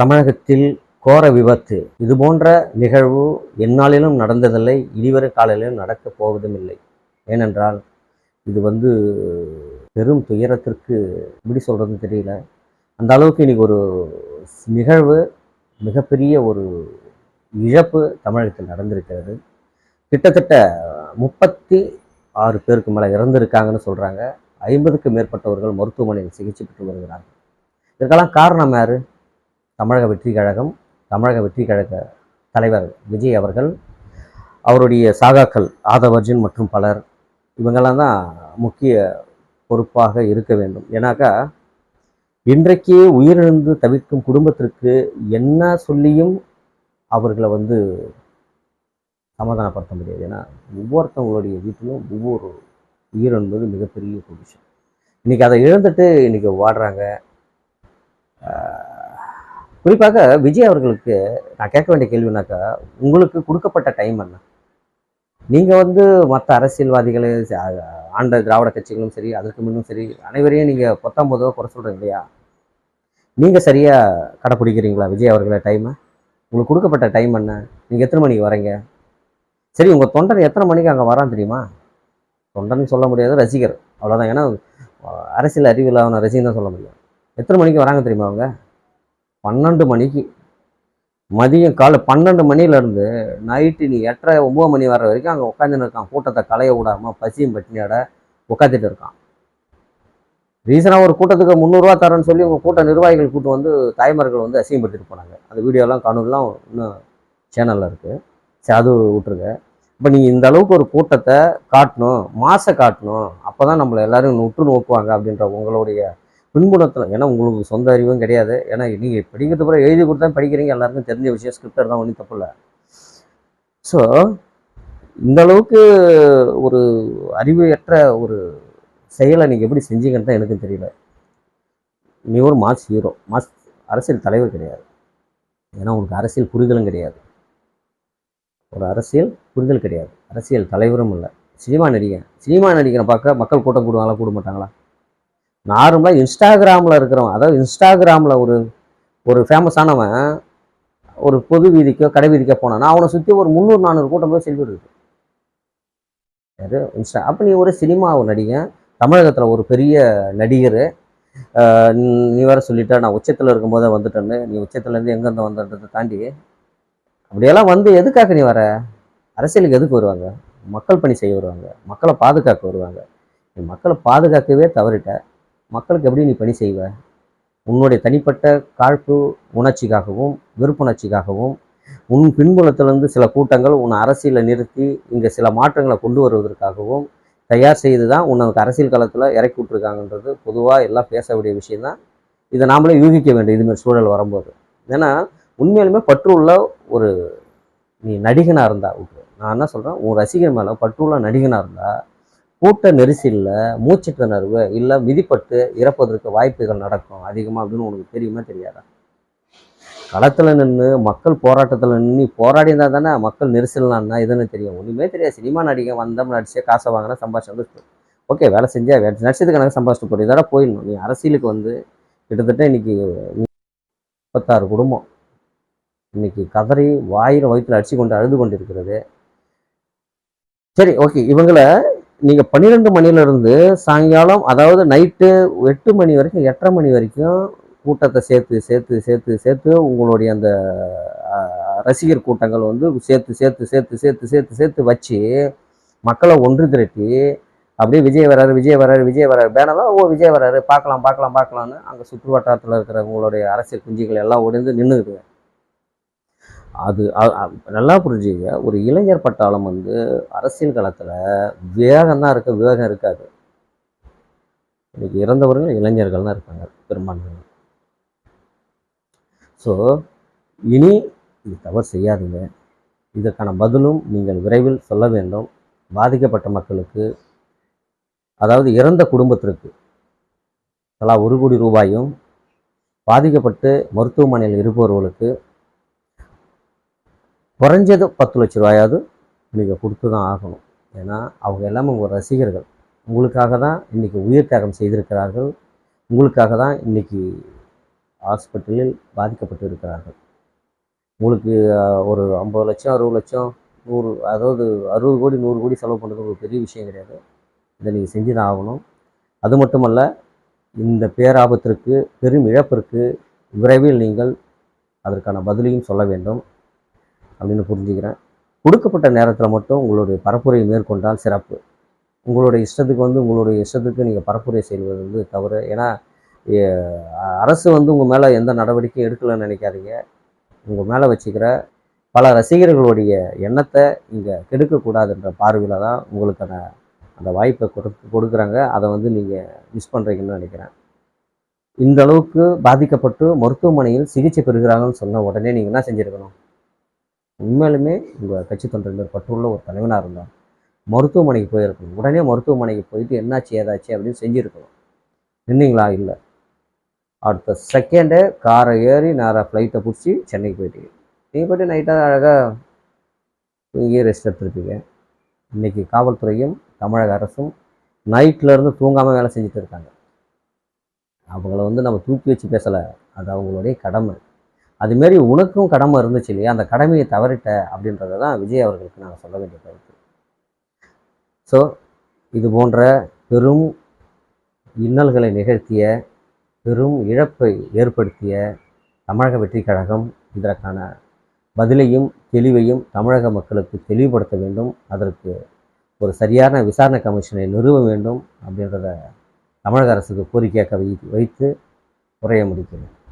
தமிழகத்தில் கோர விபத்து. இது போன்ற நிகழ்வு எந்நாளிலும் நடந்ததில்லை இனிவரும் காலையிலும் நடக்கப் போவதும் இல்லை. ஏனென்றால் இது வந்து பெரும் துயரத்திற்கு எப்படி சொல்கிறதுன்னு தெரியல. அந்த அளவுக்கு இன்னைக்கு ஒரு நிகழ்வு மிகப்பெரிய ஒரு இழப்பு தமிழகத்தில் நடந்திருக்கிறது. கிட்டத்தட்ட முப்பத்தி ஆறு பேருக்கு மேலே இறந்திருக்காங்கன்னு சொல்கிறாங்க ஐம்பதுக்கு மேற்பட்டவர்கள் மருத்துவமனையில் சிகிச்சை பெற்று வருகிறார்கள். இதற்கெல்லாம் காரணம் யார்? தமிழக வெற்றி கழகம் தமிழக வெற்றி கழக தலைவர் விஜய் அவர்கள் அவருடைய சாகாக்கள் ஆதவர்ஜன் மற்றும் பலர் இவங்கெல்லாம் தான் முக்கிய பொறுப்பாக இருக்க வேண்டும். ஏன்னாக்கா இன்றைக்கே உயிரிழந்து தவிர்க்கும் குடும்பத்திற்கு என்ன சொல்லியும் அவர்களை வந்து சமாதானப்படுத்த முடியாது. ஏன்னா ஒவ்வொருத்தவங்களுடைய வீட்டிலும் ஒவ்வொரு உயிர் என்பது மிகப்பெரிய பொசிஷன் விஷயம் இன்றைக்கி அதை இழந்துட்டு இன்றைக்கி வாடுறாங்க குறிப்பாக விஜய் அவர்களுக்கு நான் கேட்க வேண்டிய கேள்வினாக்கா உங்களுக்கு கொடுக்கப்பட்ட டைம் என்ன? நீங்கள் வந்து மற்ற அரசியல்வாதிகளையும் ஆண்ட திராவிட கட்சிகளும் சரி அதற்கு முன்னும் சரி அனைவரையும் நீங்கள் பத்தொம்பதோ குறை சொல்கிறீங்க இல்லையா? நீங்கள் சரியாக கடைப்பிடிக்கிறீங்களா விஜய் அவர்களை டைமை உங்களுக்கு கொடுக்கப்பட்ட டைம் என்ன? நீங்கள் எத்தனை மணிக்கு வரீங்க? சரி உங்கள் தொண்டன் எத்தனை மணிக்கு அங்கே வரான் தெரியுமா? தொண்டன் சொல்ல முடியாது ரசிகர். அவ்வளோதான் ஏன்னா அரசியல் அறிவில்லாத ரசிகன் தான் சொல்ல முடியும். எத்தனை மணிக்கு வராங்க தெரியுமா அவங்க? பன்னெண்டு மணிக்கு. மதியம் காலை பன்னெண்டு மணிலேருந்து நைட்டு நீ எட்டரை ஒம்பது மணி வர வரைக்கும் அங்கே உட்காந்துன்னு இருக்கான் கூட்டத்தை களைய விடாமல் பசியும் பட்டினியோட உட்காந்துட்டு இருக்கான். ரீசனாக ஒரு கூட்டத்துக்கு முந்நூறுரூவா தரேன்னு சொல்லி உங்கள் கூட்ட நிர்வாகிகள் கூட்டம் வந்து தாய்மார்கள் வந்து அசிங்கப்பட்டுட்டு போனாங்க. அந்த வீடியோலாம் காணொலிலாம் இன்னும் சேனலில் இருக்குது சரி அது விட்ருங்க இப்போ நீங்கள் இந்த அளவுக்கு ஒரு கூட்டத்தை காட்டணும் மாசை காட்டணும் அப்போ தான் நம்மளை எல்லோரும் உற்று நோக்குவாங்க அப்படின்ற உங்களுடைய பின்புணத்தில் ஏன்னா உங்களுக்கு சொந்த அறிவும் கிடையாது. ஏன்னா நீங்கள் படிக்கிறது பிறகு எழுதி கொடுத்தா படிக்கிறீங்க. எல்லாருக்கும் தெரிஞ்ச விஷயம் ஸ்கிரிப்டர் தான் ஒன்றும் தப்பு இல்லை. ஸோ இந்த அளவுக்கு ஒரு அறிவையற்ற ஒரு செயலை நீங்கள் எப்படி செஞ்சீங்கன்னு தான் எனக்கும் தெரியல. நீ ஒரு மாஸ் ஹீரோ மாஸ் அரசியல் தலைவர் கிடையாது. ஏன்னா உங்களுக்கு அரசியல் புரிதலும் கிடையாது. ஒரு அரசியல் புரிதல் கிடையாது. அரசியல் தலைவரும் இல்லை. சினிமா நடிகன் சினிமா நடிகனை பார்க்க மக்கள் கூட்டம் கூடுவாங்களா கூட மாட்டாங்களா நார்மலாக இன்ஸ்டாகிராமில் இருக்கிறவன் அதாவது இன்ஸ்டாகிராமில் ஒரு ஒரு ஃபேமஸானவன் ஒரு பொது வீதிக்கோ கடை வீதிக்கோ போனான்னா அவனை சுற்றி ஒரு முந்நூறு நானூறு கூட்டம் போய் செல்வி இருக்குது யாரு? இன்ஸ்டா அப்போ நீ ஒரு சினிமா நடிகன் தமிழகத்தில் ஒரு பெரிய நடிகர் நீ- நீ வேற நான் உச்சத்தில் இருக்கும்போதே வந்துட்டேன்னு நீ உச்சத்துலேருந்து எங்கேருந்து வந்துன்றதை தாண்டி அப்படியெல்லாம் வந்து எதுக்காக நீ வர? அரசியலுக்கு எதுக்கு வருவாங்க? மக்கள் பணி செய்ய வருவாங்க மக்களை பாதுகாக்க வருவாங்க. நீ மக்களை பாதுகாக்கவே தவறிட்ட. மக்களுக்கு எப்படி நீ பணி செய்வ? உன்னுடைய தனிப்பட்ட காழ்ப்பு உணர்ச்சிக்காகவும் விருப்புணர்ச்சிக்காகவும் உன் பின்புலத்திலிருந்து சில கூட்டங்கள் உன்னை அரசியலை நிறுத்தி இங்கே சில மாற்றங்களை கொண்டு வருவதற்காகவும் தயார் செய்து தான் உனக்கு அரசியல் களத்தில் இறக்கி விட்ருக்காங்கன்றது பொதுவாக எல்லாம் பேச வேண்டிய விஷயம்தான். இதை நாமளே யூகிக்க வேண்டும் இதுமாரி சூழல் வரும்போது. ஏன்னா உண்மையிலுமே பற்று உள்ள ஒரு நீ நடிகனாக இருந்தா நான் என்ன சொல்கிறேன் உன் ரசிகர் மேலே பற்றுள்ள நடிகனாக இருந்தால் கூட்ட நெரிசலில் மூச்சு திணறுவு இல்லை மிதிப்பட்டு இறப்பதற்கு வாய்ப்புகள் நடக்கும் அதிகமாக அப்படின்னு உனக்கு தெரியுமா தெரியாதா? களத்தில் நின்று மக்கள் போராட்டத்தில் நின்று போராடி இருந்தால் தானே மக்கள் நெரிசல்னா இதுன்னு தெரியும்? ஒன்றுமே தெரியாது. சினிமா நடிகன் வந்தோம் நடிச்சே காசை வாங்கினா சம்பாதிச்சு வந்து ஓகே வேலை செஞ்சா வேலை நடிச்சதுக்கு எனக்கு சம்பாதிச்சுட்டு இதோட போயிடணும். நீ அரசியலுக்கு வந்து கிட்டத்தட்ட இன்னைக்கு முப்பத்தாறு குடும்பம். இன்னைக்கு கதறி வாயில வயிற்றில் அடிச்சு கொண்டு அழுது கொண்டு இருக்கிறது சரி ஓகே. இவங்கள நீங்கள் பன்னிரெண்டு மணிலேருந்து சாயங்காலம் அதாவது நைட்டு எட்டு மணி வரைக்கும் எட்டரை மணி வரைக்கும் கூட்டத்தை சேர்த்து சேர்த்து சேர்த்து சேர்த்து உங்களுடைய அந்த ரசிகர் கூட்டங்கள் வந்து சேர்த்து சேர்த்து சேர்த்து சேர்த்து சேர்த்து சேர்த்து வச்சு மக்களை ஒன்று திரட்டி அப்படியே விஜய் வராரு விஜய் வராரு விஜய் வராரு பேனெல்லாம் ஓ விஜய் வராரு பார்க்கலாம் பார்க்கலாம் பார்க்கலான்னு அங்கே சுற்று வட்டாரத்தில் இருக்கிற உங்களுடைய அரசியல் குஞ்சுகள் எல்லாம் ஒடிந்து நின்றுக்குது அது அ- நல்லா புரிஞ்சுங்க. ஒரு இளைஞர் பட்டாளம் வந்து அரசியல் காலத்தில் வேகம் தான் இருக்க விவேகம் இருக்காது. இன்னைக்கு இறந்தவர்கள் இளைஞர்கள் தான் இருக்காங்க பெரும்பான்மை ஸோ இனி இது தவறு செய்யாதீங்க. இதற்கான பதிலும் நீங்கள் விரைவில் சொல்ல வேண்டும். பாதிக்கப்பட்ட மக்களுக்கு அதாவது இறந்த குடும்பத்திற்கு தலா ஒரு கோடி ரூபாயும் பாதிக்கப்பட்டு மருத்துவமனையில் இருப்பவர்களுக்கு குறைஞ்சது பத்து லட்ச ரூபாயாவது நீங்கள் கொடுத்து தான் ஆகணும். ஏன்னா அவங்க எல்லாமே உங்கள் ரசிகர்கள். உங்களுக்காக தான் இன்றைக்கி உயிர் தியாகம் செய்திருக்கிறார்கள். உங்களுக்காக தான் இன்றைக்கி ஹாஸ்பிட்டலில் பாதிக்கப்பட்டு இருக்கிறார்கள். உங்களுக்கு ஒரு ஐம்பது லட்சம் அறுபது லட்சம் நூறு அதாவது அறுபது கோடி நூறு கோடி செலவு பண்ணுறது ஒரு பெரிய விஷயம் கிடையாது. இதை நீங்கள் செஞ்சு தான் ஆகணும். அது மட்டுமல்ல இந்த பேராபத்திற்கு பெரும் இழப்பிற்கு விரைவில் நீங்கள் அதற்கான பதிலையும் சொல்ல வேண்டும். அப்படின்னு புரிஞ்சுக்கிறேன். கொடுக்கப்பட்ட நேரத்தில் மட்டும் உங்களுடைய பரப்புரையை மேற்கொண்டால் சிறப்பு. உங்களுடைய இஷ்டத்துக்கு வந்து உங்களுடைய இஷ்டத்துக்கு நீங்கள் பரப்புரை செய்வது வந்து தவறு. ஏன்னா அரசு வந்து உங்கள் மேலே எந்த நடவடிக்கையும் எடுக்கலைன்னு நினைக்காதீங்க. உங்கள் மேலே வச்சுக்கிற பல ரசிகர்களுடைய எண்ணத்தை இங்கே கெடுக்கக்கூடாதுன்ற பார்வையில் தான் உங்களுக்கான அந்த வாய்ப்பை கொடு கொடுக்குறாங்க. அதை வந்து நீங்கள் மிஸ் பண்ணுறீங்கன்னு நினைக்கிறேன். இந்த அளவுக்கு பாதிக்கப்பட்டு மருத்துவமனையில் சிகிச்சை பெறுகிறாங்கன்னு சொன்ன உடனே நீங்கள் என்ன செஞ்சுருக்கணும்? உண்மையிலுமே உங்கள் கட்சி தொண்டர்கள் பற்றுள்ள ஒரு தலைவனாக இருந்தார் மருத்துவமனைக்கு போயிருக்கணும். உடனே மருத்துவமனைக்கு போயிட்டு என்னாச்சு ஏதாச்சு அப்படின்னு செஞ்சுருக்கணும். நின்னீங்களா? இல்லை. அடுத்த செகண்டே காரை ஏறி நேராக ஃப்ளைட்டை பிடிச்சி சென்னைக்கு போயிட்டீங்க. நீங்கள் போய்ட்டு நைட்டாக அழகாக இங்கேயே ரெஸ்ட் எடுத்துருப்பீங்க. இன்றைக்கி காவல்துறையும் தமிழக அரசும் நைட்லேருந்து தூங்காமல் வேலை செஞ்சுட்டு இருக்காங்க. அவங்கள வந்து நம்ம தூக்கி வச்சு பேசலை. அது அவங்களுடைய கடமை. அதுமாரி உனக்கும் கடமை இருந்துச்சு இல்லையா? அந்த கடமையை தவறிட்ட அப்படின்றத தான் விஜய் அவர்களுக்கு நாங்கள் சொல்ல வேண்டிய கருத்து. ஸோ இது போன்ற பெரும் இன்னல்களை நிகழ்த்திய பெரும் இழப்பை ஏற்படுத்திய தமிழக வெற்றி கழகம் இதற்கான பதிலையும் தெளிவையும் தமிழக மக்களுக்கு தெளிவுபடுத்த வேண்டும். அதற்கு ஒரு சரியான விசாரணை கமிஷனை நிறுவ வேண்டும் அப்படின்றத தமிழக அரசுக்கு கோரிக்கையாக வை வைத்து உரைய முடிக்கிறேன்.